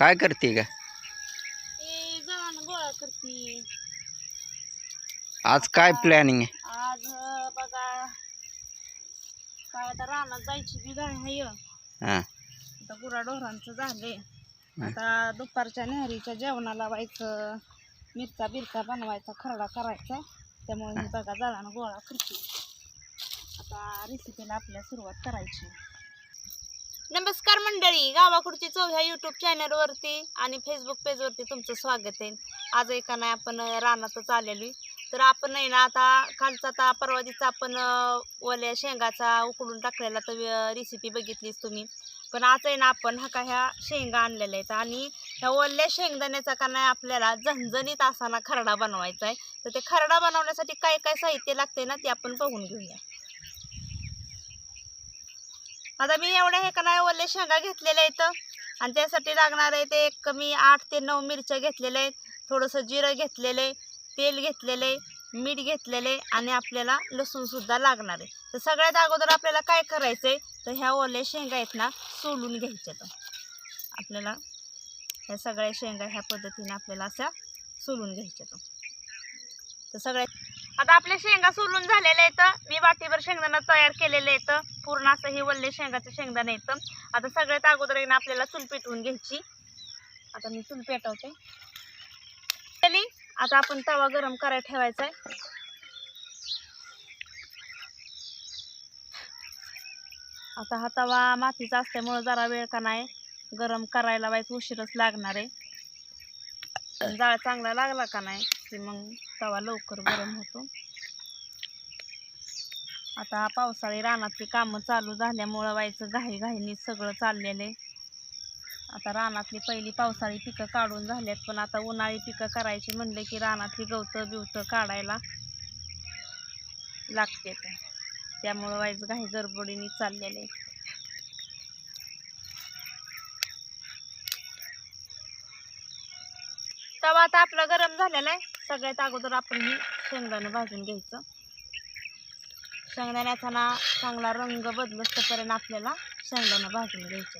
काय करते का? गोळा करते. आज काय प्लॅनिंग आहे? आज अं, बघा काय आता रानात जायची बी गाय हाय हां. आता गुराढोरांचं झाले आता दुपारच्या नेहरीच्या जेवणाला व्हायचं मिरचा बिरचा बनवायचा खरडा करायचा. त्यामुळे मी बघा जळण गोळा करते. आता रेसिपीला आपल्या सुरुवात करायची. नमस्कार मंडळी गावाकडची चव ह्या युट्यूब चॅनलवरती आणि फेसबुक पेजवरती तुमचं स्वागत आहे. आज एका नाही आपण रानातच आलेलो आहे. तर आपण नाही ना आता कालचा आता परवा दिवसा आपण ओल्या शेंगाचा उकडून टाकलेला तर रेसिपी बघितलीच तुम्ही. पण आज आहे ना आपण हा का ह्या शेंगा आणलेल्या आहेत. आणि ह्या ओल्या शेंगदाण्याचा का नाही आपल्याला झणझणीत असा ना खरडा बनवायचा आहे. तर ते खरडा बनवण्यासाठी काय काय साहित्य लागते ना ते आपण बघून घेऊया. आता मी एवढ्या हे का नाही ओले शेंगा घेतलेल्या आहेत. आणि त्यासाठी लागणार आहे ते एक मी आठ ते नऊ मिरच्या घेतलेल्या आहेत. थोडंसं जिरं घेतलेलं आहे तेल घेतलेलं आहे मीठ घेतलेलं आहे आणि आपल्याला लसूणसुद्धा लागणार आहे. तर सगळ्यात अगोदर आपल्याला काय करायचं आहे तर ह्या ओल्या शेंगा आहेत ना सोलून घ्यायच्या तर आपल्याला ह्या सगळ्या शेंगा ह्या पद्धतीने आपल्याला अशा सोलून घ्यायच्या तर सगळ्या आता आपल्या शेंगा सोलून झालेल्या आहेत. मी वाटीभर शेंगदाणा तयार केलेले आहेत. पूर्ण असं हे वल्ले शेंगाचं शेंगदाणा येतं आता सगळ्यात अगोदर आहे ना आपल्याला चूल पेटवून घ्यायची. आता मी चूल पेटवते. आता आपण तवा गरम करायला ठेवायचा आहे. आता हा तवा मातीचा असल्यामुळं जरा वेळ का नाही गरम करायला वाईट उशीरच लागणार आहे. जाळ चांगला लागला का नाही? की मग तवा लवकर गरम होतो. आता पावसाळी रानातली कामं चालू झाल्यामुळं व्हायचं घाई घाईनी सगळं चाललेलं आहे. आता रानातली पहिली पावसाळी पिकं काढून झाल्यात पण आता उन्हाळी पिकं करायची म्हणले की रानातली गवतं बिवतं काढायला लागते त्यामुळं व्हायचं घाई गडबडीने चाललेलं आहे. तवा आता आपला गरम झालेला आहे. सगळ्यात अगोदर आपण ही शेंगदाणं भाजून घ्यायचं. शेंगदाण्याचा ना चांगला रंग बदलस्तपर्यंत आपल्याला शेंगदाणं भाजून घ्यायचं.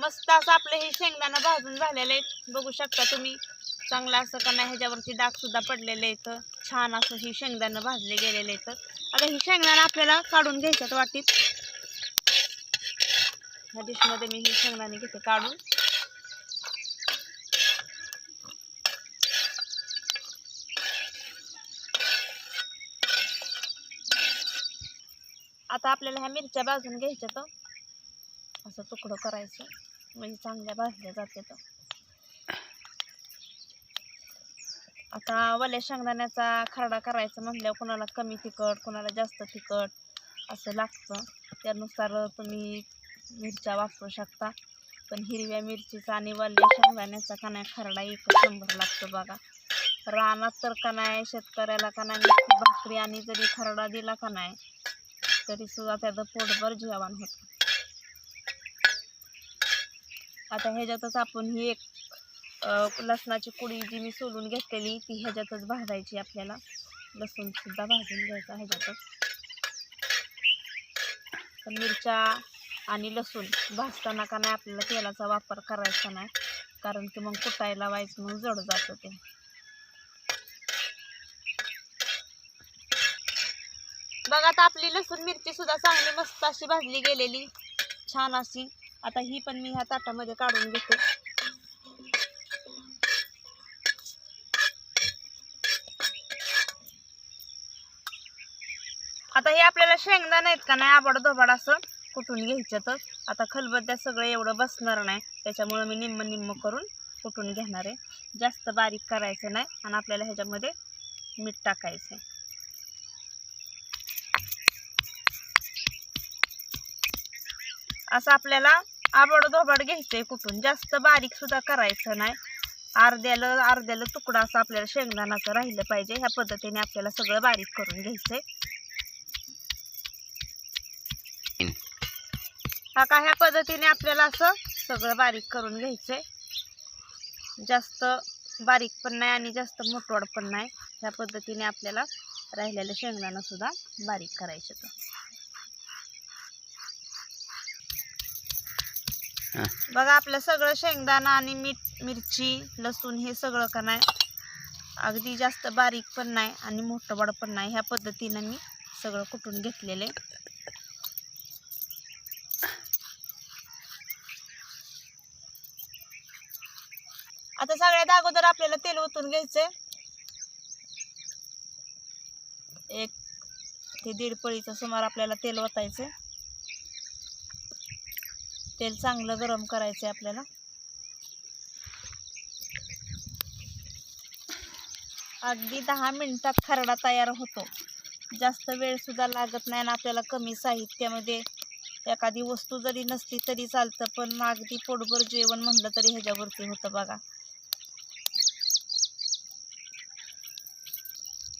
मस्त असं आपलं हे शेंगदाणा भाजून झालेलं आहे बघू शकता तुम्ही. चांगलं असं का नाही ह्याच्यावरती डागसुद्धा पडलेलं पडलेले आहेत. छान असं ही शेंगदाणं भाजले गेलेले आहेत. आता ही शेंगदाणं आपल्याला काढून घ्यायच्यात वाटीत. ह्या डिशमध्ये मी ही शेंगदाणे घेते काढून. आता आपल्याला ह्या मिरच्या भाजून घ्यायच्या तर असं तुकडं करायचं. म्हणजे चांगल्या भाजल्या जाते तर. आता वल्या शेंगदाण्याचा खरडा करायचा म्हटल्यावर कोणाला कमी तिखट कोणाला जास्त तिखट असं लागतं. त्यानुसार तुम्ही मिरच्या वापरू शकता. पण हिरव्या मिरचीचा आणि वल्या शेंगदाण्याचा का नाही खरडा एक शंभर लागतो बघा. रानात तर का नाही शेतकऱ्याला का नाही भाकरी आणि जरी खरडा दिला का नाही तरी सुद्धा त्याचं पोटभर जेवण होतं. आता ह्याच्यातच आपण ही एक लसणाची कुडी जी मी सोलून घेतलेली ती ह्याच्यातच भाजायची आपल्याला. लसूण सुद्धा भाजून घ्यायचा ह्याच्यातच. तर मिरच्या आणि लसूण भाजताना का नाही आपल्याला तेलाचा वापर करायचा नाही. कारण की मग कुटायला व्हायचं मग जड जातं ते. बघा आता आपली लसूण मिरची सुद्धा चांगली मस्त अशी भाजली गेलेली. छान अशी. आता ही पण मी ह्या ताटामध्ये काढून घेते. आता हे आपल्याला शेंगदाणा आहेत का नाही आबाड धोबाड असं कुठून घ्यायचं तर? आता खलबद्या सगळं एवढं बसणार नाही त्याच्यामुळं मी निम्म निम्म करून कुठून घेणार आहे? जास्त बारीक करायचं नाही आणि आपल्याला ह्याच्यामध्ये मीठ टाकायचं आहे असं आपल्याला आबड धोबड घ्यायचंय कुठून? जास्त बारीक सुद्धा करायचं नाही. अर्ध्याला अर्ध्याला तुकडा असं आपल्याला शेंगदाणाचं राहिलं पाहिजे. ह्या पद्धतीने आपल्याला सगळं बारीक करून घ्यायचंय. हा का ह्या पद्धतीने आपल्याला असं सगळं बारीक करून घ्यायचंय. जास्त बारीक पण नाही आणि जास्त मोठवड पण नाही. ह्या पद्धतीने आपल्याला राहिलेलं शेंगदाणा सुद्धा बारीक करायचं तर हा. बघा आपलं सगळं शेंगदाणा आणि मीठ मिरची लसूण हे सगळं का नाही अगदी जास्त बारीक पण नाही आणि मोठं बडं पण नाही. ह्या पद्धतीनं मी सगळं कुटून घेतलेलं आहे. आता सगळ्यात अगोदर आपल्याला तेल ओतून घ्यायचंय. एक ते दीड पळीचं सुमार आपल्याला तेल ओतायचं तेल चांगलं गरम करायचं आहे आपल्याला. अगदी दहा मिनटात खरडा तयार होतो. जास्त वेळसुद्धा लागत नाही आणि आपल्याला कमी साहित्यामध्ये एखादी वस्तू जरी नसली तरी चालतं पण अगदी पोटभर जेवण म्हणलं तरी ह्याच्यावरती होतं बघा.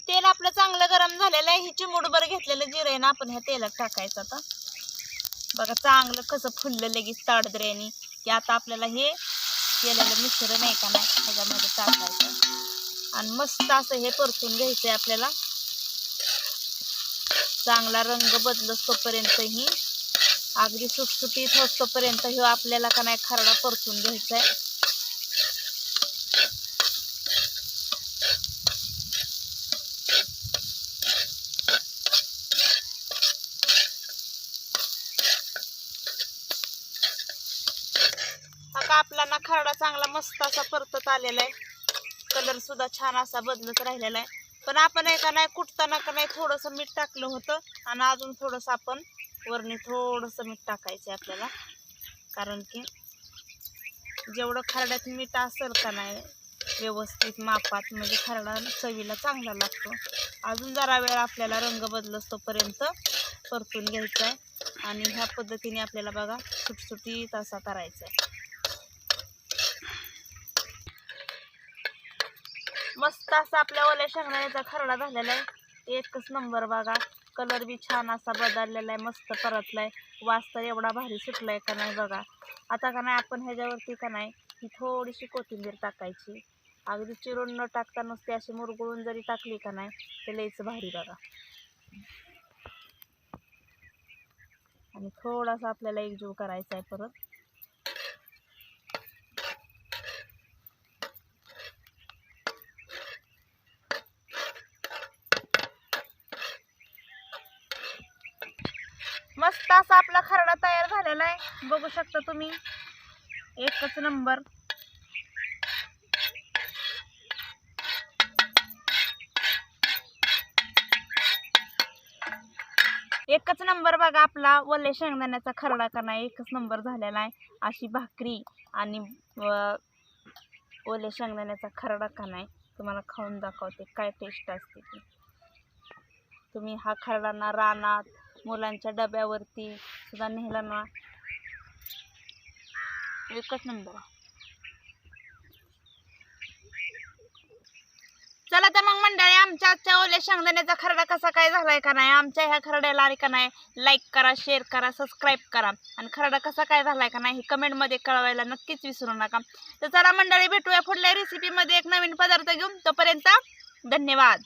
तेल आपलं चांगलं गरम झालेलं आहे. ही चिमूडभर घेतलेलं जिरं आहे ना आपण ह्या तेलात टाकायचं आता. बघा चांगलं कसं फुललं लगेच ताडद्र्याने. की आता आपल्याला हे केलेलं मिश्रण आहे का नाही ह्याच्यामध्ये टाकायचं. आणि मस्त असं हे परतून घ्यायचं आहे आपल्याला. चांगला रंग बदलतोपर्यंत ही अगदी सुटसुटीत होतोपर्यंत हे आपल्याला का नाही खरडा परतून घ्यायचा आहे हा का आपला ना खरडा चांगला मस्त असा परतत आलेला आहे. कलर सुद्धा छान असा बदलत राहिलेला आहे. पण आपण आहे का नाही कुटताना का नाही थोडंसं मीठ टाकलं होतं. आणि अजून थोडंसं आपण वरणी थोडंसं मीठ टाकायचं आहे आपल्याला. कारण की जेवढं खरड्यात मीठ असेल का नाही व्यवस्थित मापात म्हणजे खरडा चवीला चांगला लागतो. अजून जरा वेळ आपल्याला रंग बदलस तोपर्यंत परतून घ्यायचा आहे. आणि ह्या पद्धतीने आपल्याला बघा सुटसुटीत असा करायचा आहे. मस्त असा आपल्या ओल्या शेंगदाण्याचा खरडा झालेला आहे. एकच नंबर बघा. कलर बी छान असा बदललेला आहे. मस्त परतलाय. वास तर एवढा भारी सुटलाय का नाही बघा. आता का नाही आपण ह्याच्यावरती का नाही ही थोडीशी कोथिंबीर टाकायची. अगदी चिरून न टाकता नुसती अशी मुरगुळून जरी टाकली का नाही ते लईच भारी बघा. आणि थोडासा आपल्याला एकजीव करायचा आहे परत मस्त असा आपला खरडा तयार झालेला आहे. बघू शकता तुम्ही. एकच नंबर. एकच नंबर बघा आपला वल्ले शेंगदाण्याचा खरडा का नाही एकच नंबर झालेला आहे. अशी भाकरी आणि ओले शेंगदाण्याचा खरडा का नाही तुम्हाला खाऊन दाखवते काय टेस्ट असते ती. तुम्ही हा खरडाना रानात मुलांच्या डब्यावरती सुद्धा नेला ना एकच नंबर. चला तर मग मंडळी आमच्या आजच्या ओल्या शेंगदाण्याचा खरडा कसा काय झालाय का नाही आमच्या ह्या खरड्याला आले का नाही लाईक करा शेअर करा सबस्क्राईब करा. आणि खरडा कसा काय झालाय का नाही हे कमेंटमध्ये कळवायला नक्कीच विसरू नका. तर चला मंडळी भेटूया पुढल्या रेसिपीमध्ये एक नवीन पदार्थ घेऊन. तोपर्यंत धन्यवाद.